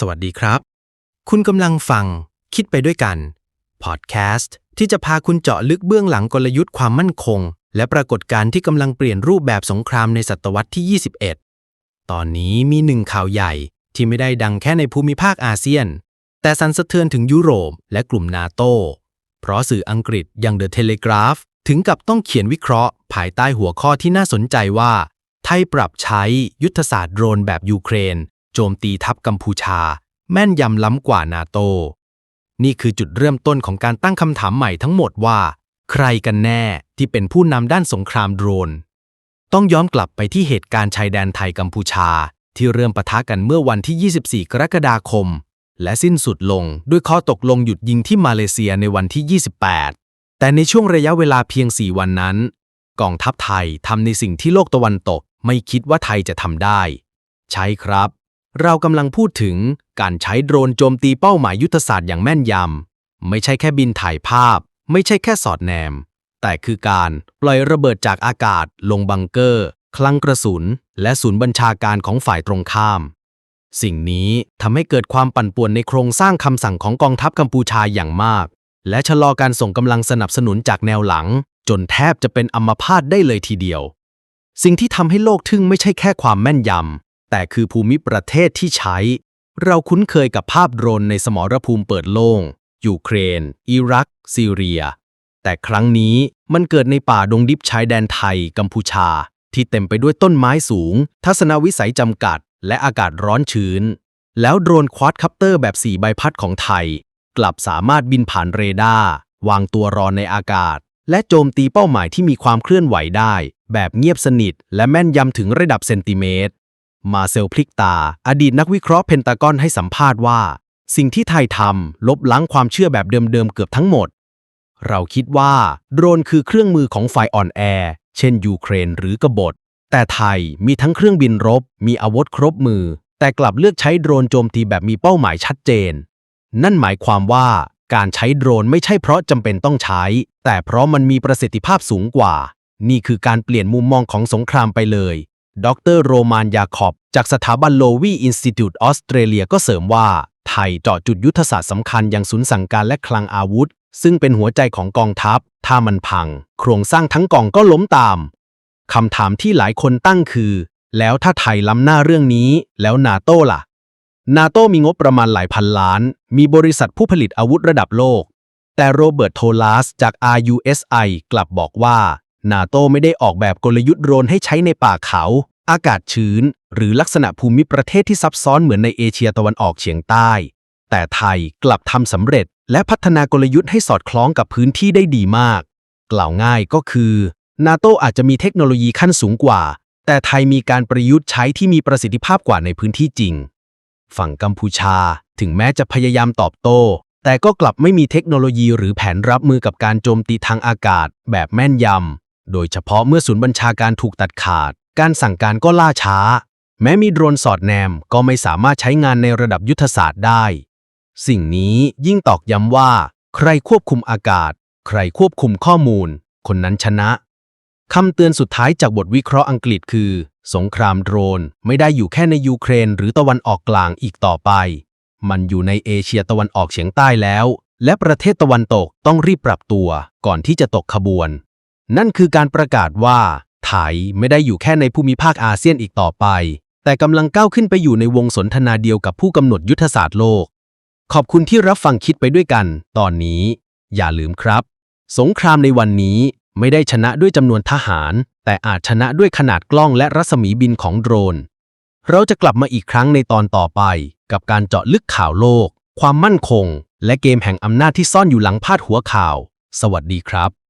สวัสดีครับ คุณกำลังฟัง คิดไปด้วยกัน พอดแคสต์ที่จะพาคุณเจาะลึกเบื้องหลังกลยุทธ์ความมั่นคง และปรากฏการณ์ที่กำลังเปลี่ยนรูปแบบสงครามในศตวรรษที่ 21 ตอนนี้มีหนึ่งข่าวใหญ่ที่ไม่ได้ดังแค่ในภูมิภาคอาเซียน แต่สั่นสะเทือนถึงยุโรปและกลุ่มนาโต เพราะสื่ออังกฤษอย่างเดอะเทเลกราฟถึงกับต้องเขียนวิเคราะห์ ภายใต้หัวข้อที่น่าสนใจว่า ไทยปรับใช้ยุทธศาสตร์โดรนแบบยูเครน โจมตีทัพกัมพูชา แม่นยำล้ำกว่านาโต นี่คือจุดเริ่มต้นของการตั้งคำถามใหม่ทั้งหมดว่า ใครกันแน่ที่เป็นผู้นำด้านสงครามโดรน ต้องย้อนกลับไปที่เหตุการณ์ชายแดนไทยกัมพูชา ที่เริ่มปะทะกันเมื่อวันที่ 24 กรกฎาคม และสิ้นสุดลงด้วยข้อตกลงหยุดยิงที่มาเลเซียในวันที่ 28 แต่ในช่วงระยะเวลาเพียง 4 วันนั้น กองทัพไทยทำในสิ่งที่โลกตะวันตกไม่คิดว่าไทยจะทำได้ ใช่ครับ เรากำลังพูดถึงการใช้โดรนโจมตีเป้าหมายยุทธศาสตร์อย่างแม่นยำ ไม่ใช่แค่บินถ่ายภาพ ไม่ใช่แค่สอดแนม แต่คือการปล่อยระเบิดจากอากาศ ลงบังเกอร์ คลังกระสุน และศูนย์บัญชาการของฝ่ายตรงข้าม สิ่งนี้ทำให้เกิดความปั่นป่วนในโครงสร้างคำสั่งของกองทัพกัมพูชาอย่างมาก และชะลอการส่งกำลังสนับสนุนจากแนวหลัง จนแทบจะเป็นอัมพาตได้เลยทีเดียว สิ่งที่ทำให้โลกทึ่งไม่ใช่แค่ความแม่นยำ แต่คือภูมิประเทศที่ใช้ เราคุ้นเคยกับภาพโดรนในสมรภูมิเปิดโล่ง ยูเครน อิรัก ซีเรีย แต่ครั้งนี้มันเกิดในป่าดงดิบชายแดนไทย กัมพูชา ที่เต็มไปด้วยต้นไม้สูง ทัศนวิสัยจำกัด และอากาศร้อนชื้น แล้วโดรนควอดคัปเตอร์แบบ4ใบพัดของไทย กลับสามารถบินผ่านเรดาร์วางตัวรอในอากาศ และโจมตีเป้าหมายที่มีความเคลื่อนไหวได้ แบบเงียบสนิท และแม่นยำถึงระดับเซนติเมตร มาเซลพลิกตา อดีตนักวิเคราะห์เพนตากอนให้สัมภาษณ์ว่า สิ่งที่ไทยทำลบล้างความเชื่อแบบเดิมๆเกือบทั้งหมด เราคิดว่า โดรนคือเครื่องมือของฝ่ายอ่อนแอ เช่นยูเครนหรือกบฏ แต่ไทยมีทั้งเครื่องบินรบ มีอาวุธครบมือ แต่กลับเลือกใช้โดรนโจมตีแบบมีเป้าหมายชัดเจน นั่นหมายความว่าการใช้โดรนไม่ใช่เพราะจำเป็นต้องใช้ แต่เพราะมันมีประสิทธิภาพสูงกว่า นี่คือการเปลี่ยนมุมมองของสงครามไปเลย ดรโรมานยาคอบ จากสถาบันโลวีอินสติทูตออสเตรเลียก็เสริมว่า ไทยเจาะจุดยุทธศาสตร์สำคัญอย่างศูนย์สั่งการและคลังอาวุธ ซึ่งเป็นหัวใจของกองทัพ ถ้ามันพัง โครงสร้างทั้งกองก็ล้มตามคำถามที่หลายคนตั้งคือ แล้วถ้าไทยล้ำหน้าเรื่องนี้ แล้วนาโต้ล่ะ นาโต้มีงบประมาณหลายพันล้าน มีบริษัทผู้ผลิตอาวุธระดับโลก แต่โรเบิร์ตโทลัสจาก RUSI กลับบอกว่า นาโต้ไม่ได้ออกแบบกลยุทธ์โรนให้ใช้ในป่าเขา อากาศชื้น หรือลักษณะภูมิประเทศที่ซับซ้อนเหมือนในเอเชียตะวันออกเฉียงใต้ แต่ไทยกลับทำสำเร็จ และพัฒนากลยุทธ์ให้สอดคล้องกับพื้นที่ได้ดีมาก กล่าวง่ายก็คือ นาโตอาจจะมีเทคโนโลยีขั้นสูงกว่า แต่ไทยมีการประยุกต์ใช้ที่มีประสิทธิภาพกว่าในพื้นที่จริง ฝั่งกัมพูชา ถึงแม้จะพยายามตอบโต้แต่ก็กลับไม่มีเทคโนโลยีหรือแผนรับมือกับการโจมตีทางอากาศ แบบแม่นยำ โดยเฉพาะเมื่อศูนย์บัญชาการถูกตัดขาด การสั่งการก็ล่าช้า แม้มีโดรนสอดแนมก็ไม่สามารถใช้งานในระดับยุทธศาสตร์ได้ สิ่งนี้ยิ่งตอกย้ำว่า ใครควบคุมอากาศ ใครควบคุมข้อมูล คนนั้นชนะคำเตือนสุดท้ายจากบทวิเคราะห์อังกฤษคือ สงครามโดรนไม่ได้อยู่แค่ในยูเครนหรือตะวันออกกลางอีกต่อไป มันอยู่ในเอเชียตะวันออกเฉียงใต้แล้ว และประเทศตะวันตกต้องรีบปรับตัวก่อนที่จะตกขบวน นั่นคือการประกาศว่า ไทยไม่ได้อยู่แค่ในภูมิภาคอาเซียนอีกต่อไป แต่กำลังก้าวขึ้นไปอยู่ในวงสนทนาเดียวกับผู้กำหนดยุทธศาสตร์โลก ขอบคุณที่รับฟังคิดไปด้วยกัน ตอนนี้ อย่าลืมครับ สงครามในวันนี้ไม่ได้ชนะด้วยจำนวนทหาร แต่อาจชนะด้วยขนาดกล้องและรัศมีบินของโดรน เราจะกลับมาอีกครั้งในตอนต่อไป กับการเจาะลึกข่าวโลก ความมั่นคง และเกมแห่งอำนาจที่ซ่อนอยู่หลังพาดหัวข่าว สวัสดีครับ